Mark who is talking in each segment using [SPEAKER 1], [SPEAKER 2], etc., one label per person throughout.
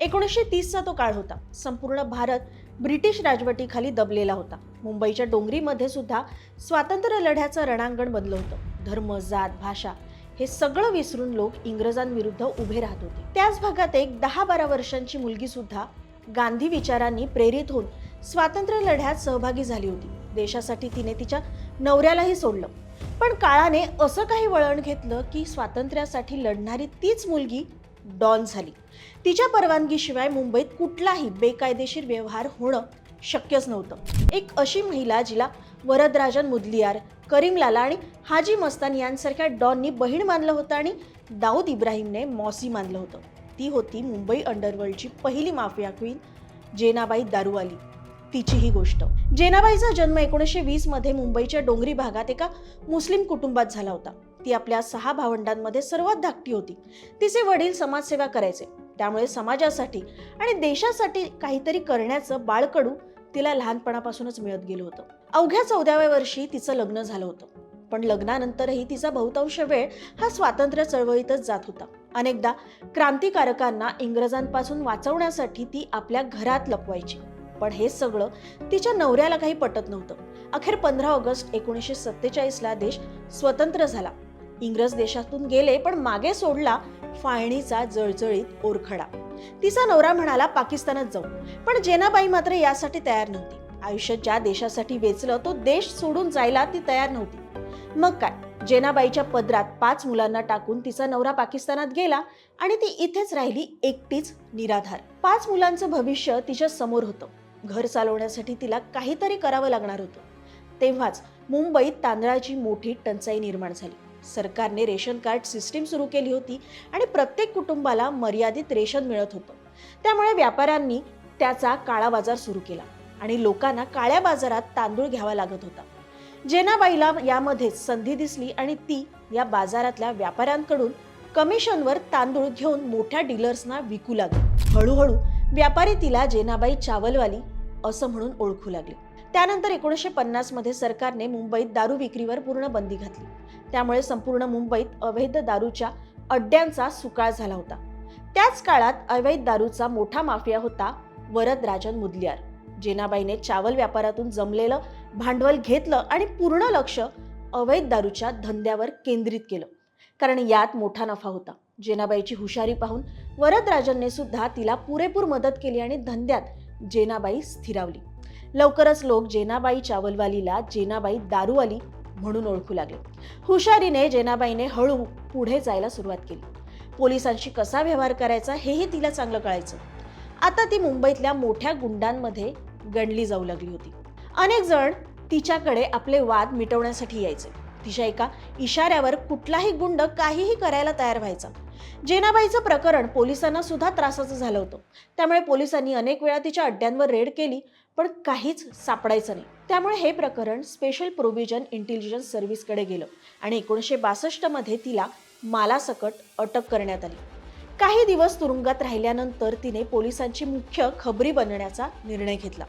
[SPEAKER 1] एकोणीसशे तीसचा तो काळ होता. संपूर्ण भारत ब्रिटिश राजवटीखाली दबलेला होता. मुंबईच्या डोंगरीमध्ये सुद्धा स्वातंत्र्य लढ्याचं रणांगण बनलं होतं. धर्म जात भाषा हे सगळं विसरून लोक इंग्रजांविरुद्ध उभे राहत होते. त्याच भागात एक दहा बारा वर्षांची मुलगी सुद्धा गांधी विचारांनी प्रेरित होऊन स्वातंत्र्य लढ्यात सहभागी झाली होती. देशासाठी तिने तिच्या नवऱ्यालाही सोडलं. पण काळाने असं काही वळण घेतलं की स्वातंत्र्यासाठी लढणारी तीच मुलगी डॉन झाली. तिच्या परवानगीशिवाय मुंबईत कुठलाही बेकायदेशीर व्यवहार होणं शक्यच नव्हतं. एक अशी महिला जिला वरदराजन मुदलियार करीमलाला आणि हाजी मस्तान यांसारख्या डॉननी बहीण मानलं होतं आणि दाऊद इब्राहिमने मॉसी मानलं होतं. ती होती मुंबई अंडरवर्ल्डची पहिली माफिया क्वीन जेनाबाई दारूवाली. तिची ही गोष्ट. जेनाबाईचा जन्म एकोणीसशे वीसमध्ये मुंबईच्या डोंगरी भागात एका मुस्लिम कुटुंबात झाला होता. ती आपल्या सहा भावंडांमध्ये सर्वात धाकटी होती. तिचे वडील समाजसेवा करायचे. त्यामुळे समाजासाठी आणि देशासाठी काहीतरी करण्याचं बाळकडू तिला लहानपणापासूनच मिळत गेलं होतं. अवघ्या चौदाव्या वर्षी तिचं लग्न झालं होतं. पण लग्नानंतरही तिचा बहुतांश वेळ हा स्वातंत्र्य चळवळीतच जात होता. अनेकदा क्रांतिकारकांना इंग्रजांपासून वाचवण्यासाठी ती आपल्या घरात लपवायची. पण हे सगळं तिच्या नवऱ्याला काही पटत नव्हतं. अखेर पंधरा ऑगस्ट एकोणीसशे सत्तेचाळीसला देश स्वतंत्र झाला. इंग्रज देशातून गेले पण मागे सोडला फाळणीचा जळजळीत ओरखडा. तिचा नवरा म्हणाला पाकिस्तानात जाऊ. पण जेनाबाई मात्र यासाठी तयार नव्हती. आयुष्य ज्या देशासाठी वेचलं तो देश सोडून जायला ती तयार नव्हती. मग काय? जेनाबाईच्या पदरात पाच मुलांना टाकून तिचा नवरा पाकिस्तानात गेला आणि ती इथेच राहिली एकटीच निराधार. पाच मुलांचं भविष्य तिच्या समोर होतं. घर चालवण्यासाठी तिला काहीतरी करावं लागणार होतं. तेव्हाच मुंबईत तांदळाची मोठी टंचाई निर्माण झाली. सरकारने रेशन कार्ड सिस्टीम सुरू केली होती आणि प्रत्येक कुटुंबाला मर्यादित रेशन मिळत होतं. त्यामुळे व्यापाऱ्यांनी त्याचा काळा बाजार सुरू केला आणि लोकांना काळ्या बाजारात तांदूळ घ्यावा लागत होता. जेनाबाईला यामध्येच संधी दिसली आणि ती या बाजारातल्या व्यापाऱ्यांकडून कमिशनवर तांदूळ घेऊन मोठ्या डीलर्सना विकू लागली. हळूहळू व्यापारी तिला जेनाबाई चावलवाली असं म्हणून ओळखू लागले. त्यानंतर एकोणीसशे पन्नासमध्ये सरकारने मुंबईत दारू विक्रीवर पूर्ण बंदी घातली. त्यामुळे संपूर्ण मुंबईत अवैध दारूच्या अड्ड्यांचा सुकाळ झाला होता. त्याच काळात अवैध दारूचा मोठा माफिया होता वरदराजन मुदलियार. जेनाबाईने चावल व्यापारातून जमलेलं भांडवल घेतलं आणि पूर्ण लक्ष अवैध दारूच्या धंद्यावर केंद्रित केलं. कारण यात मोठा नफा होता. जेनाबाईची हुशारी पाहून वरदराजनने सुद्धा तिला पुरेपूर मदत केली आणि धंद्यात जेनाबाई स्थिरावली. लवकरच लोक जेनाबाई चावलवालीला जेनाबाई दारूवाली म्हणून ओळखू लागले. हुशारीने जेनाबाईने हळू पुढे जायला सुरुवात केली. पोलिसांशी कसा व्यवहार करायचा हेही तिला चांगलं कळायचं. आता ती मुंबईतल्या मोठ्या गुंडांमध्ये गणली जाऊ लागली होती. अनेक जण तिच्याकडे आपले वाद मिटवण्यासाठी यायचे. तिच्या एका इशाऱ्यावर कुठलाही गुंड काहीही करायला तयार व्हायचा. जेनाबाईचं प्रकरण पोलिसांना सुद्धा त्रासाचं झालं होतं. त्यामुळे पोलिसांनी अनेक वेळा तिच्या अड्ड्यांवर रेड केली पण काहीच सापडायचं नाही. त्यामुळे हे प्रकरण स्पेशल प्रोव्हिजन इंटेलिजन्स सर्व्हिसकडे गेलं आणि एकोणीसशे बासष्टमध्ये तिला मालासकट अटक करण्यात आली. काही दिवस तुरुंगात राहिल्यानंतर तिने पोलिसांची मुख्य खबरी बनण्याचा निर्णय घेतला.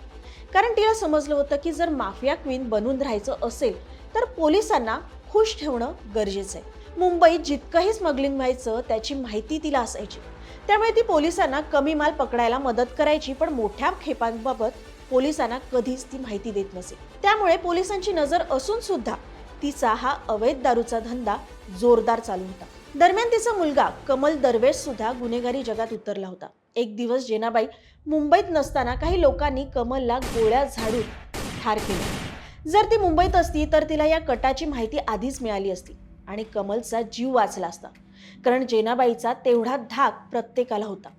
[SPEAKER 1] कारण तिला समजलं होतं की जर माफिया क्वीन बनून राहायचं असेल तर पोलिसांना खुश ठेवणं गरजेचं आहे. मुंबईत जितकंही स्मगलिंग व्हायचं त्याची माहिती तिला असायची. त्यामुळे ती पोलिसांना कमी माल पकडायला मदत करायची पण मोठ्या खेपांबाबत पोलिसांना कधीच ती माहिती देत नसे. त्यामुळे पोलिसांची नजर असून सुद्धा तिचा हा अवैध दारूचा धंदा जोरदार चालू होता. दरम्यान तिचा मुलगा कमल दरवेश सुद्धा गुन्हेगारी जगात उतरला होता. एक दिवस जेनाबाई मुंबईत नसताना काही लोकांनी कमलला गोळ्या झाडून ठार केले. जर ती मुंबईत असती तर तिला या कटाची माहिती आधीच मिळाली असती आणि कमलचा जीव वाचला असता. कारण जेनाबाईचा तेवढा धाक प्रत्येकाला होता.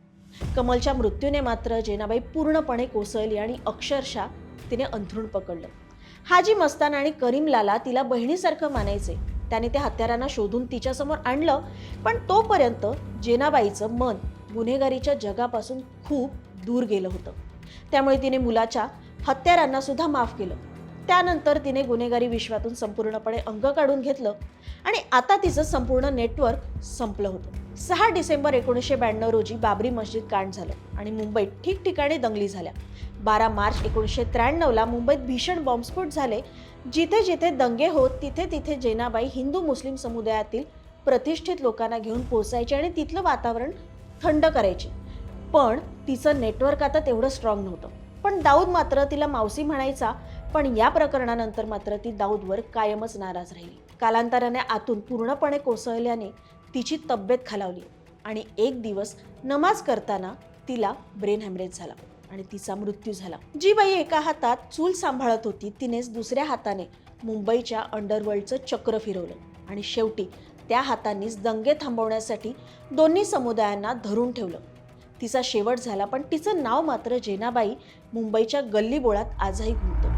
[SPEAKER 1] कमलच्या मृत्यूने मात्र जेनाबाई पूर्णपणे कोसळली आणि अक्षरशः तिने अंथरूण पकडलं. हाजी मस्तान आणि करीमलाला तिला बहिणीसारखं मानायचे. त्याने त्या हत्यारांना शोधून तिच्यासमोर आणलं पण तोपर्यंत जेनाबाईचं मन गुन्हेगारीच्या जगापासून खूप दूर गेलं होतं. त्यामुळे तिने मुलाच्या हत्यारांना सुद्धा माफ केलं. त्यानंतर तिने गुन्हेगारी विश्वातून संपूर्णपणे अंग काढून घेतलं आणि आता तिचं संपूर्ण नेटवर्क संपलं होतं. सहा डिसेंबर एकोणीसशे ब्याण्णव रोजी बाबरी मस्जिद कांड झालं आणि मुंबईत ठिकठिकाणी दंगली झाल्या. बारा मार्च एकोणीसशे त्र्याण्णवला मुंबईत भीषण बॉम्बस्फोट झाले. जिथे जिथे दंगे होत तिथे तिथे जेनाबाई हिंदू मुस्लिम समुदायातील प्रतिष्ठित लोकांना घेऊन पोचायचे आणि तिथलं वातावरण थंड करायची. पण तिचं नेटवर्क आता तेवढं स्ट्रॉंग नव्हतं. पण दाऊद मात्र तिला मावसी म्हणायचा पण या प्रकरणानंतर मात्र ती दाऊदवर कायमच नाराज राहिली. कालांतराने आतून पूर्णपणे कोसळल्याने तिची तब्येत खालावली आणि एक दिवस नमाज करताना तिला ब्रेन हॅमरेज झाला आणि तिचा मृत्यू झाला. जी बाई एका हातात चूल सांभाळत होती तिनेच दुसऱ्या हाताने मुंबईच्या अंडरवर्ल्डचं चक्र फिरवलं आणि शेवटी त्या हातांनीच दंगे थांबवण्यासाठी दोन्ही समुदायांना धरून ठेवलं. तिचा शेवट झाला पण तिचं नाव मात्र जेनाबाई मुंबईच्या गल्लीबोळात आजही घुमतं